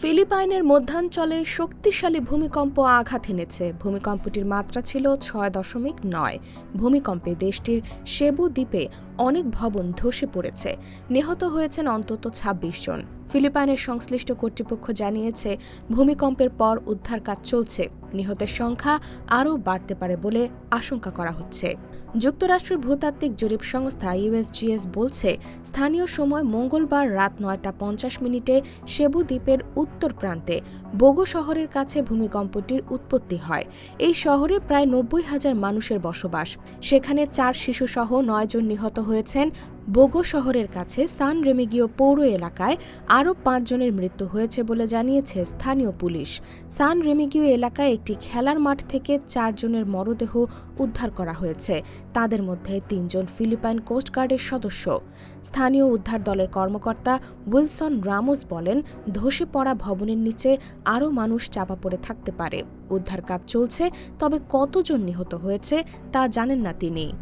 ফিলিপাইনের মধ্যাঞ্চলে শক্তিশালী ভূমিকম্প আঘাত এনেছে। ভূমিকম্পটির মাত্রা ছিল ছয় দশমিক নয়। ভূমিকম্পে দেশটির সেবু দ্বীপে অনেক ভবন ধসে পড়েছে। নিহত হয়েছেন অন্তত ২৬ জন। ফিলিপাইনের সংশ্লিষ্ট কর্তৃপক্ষ জানিয়েছে, ভূমিকম্পের পর উদ্ধার কাজ চলছে। নিহতের সংখ্যা আরও বাড়তে পারে বলে আশঙ্কা করা হচ্ছে। যুক্তরাষ্ট্রের ভূতাত্ত্বিক জরিপ সংস্থা ইউএসজিএস বলছে, স্থানীয় সময় মঙ্গলবার রাত নয়টা পঞ্চাশ মিনিটে সেবু দ্বীপের উত্তর প্রান্তে বোগো শহরের কাছে ভূমিকম্পটির উৎপত্তি হয়। এই শহরে প্রায় নব্বই হাজার মানুষের বসবাস। সেখানে চার শিশুসহ নয়জন নিহত হয়েছেন বোগো শহরের কাছে সান রেমিগিও পৌর এলাকায় আরও পাঁচজনের মৃত্যু হয়েছে বলে জানিয়েছে স্থানীয় পুলিশ। সান রেমিগিও এলাকায় একটি খেলার মাঠ থেকে চারজনের মরদেহ উদ্ধার করা হয়েছে। তাদের মধ্যে তিনজন ফিলিপাইন কোস্টগার্ডের সদস্য। স্থানীয় উদ্ধার দলের কর্মকর্তা উইলসন রামোস বলেন, ধসে পড়া ভবনের নিচে আরও মানুষ চাপা পড়ে থাকতে পারে। উদ্ধার কাজ চলছে, তবে কতজন নিহত হয়েছে তা জানেন না তিনি।